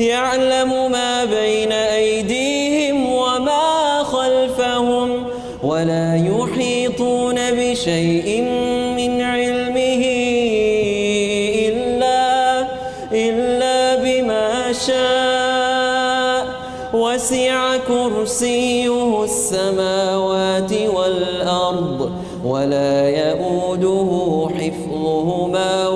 يعلم ما بين أيديهم وما خلفهم ولا يحيطون بشيء من علمه إلا إلا بما شاء. وسع كرسيه السماوات والأرض ولا يؤوده حفظهما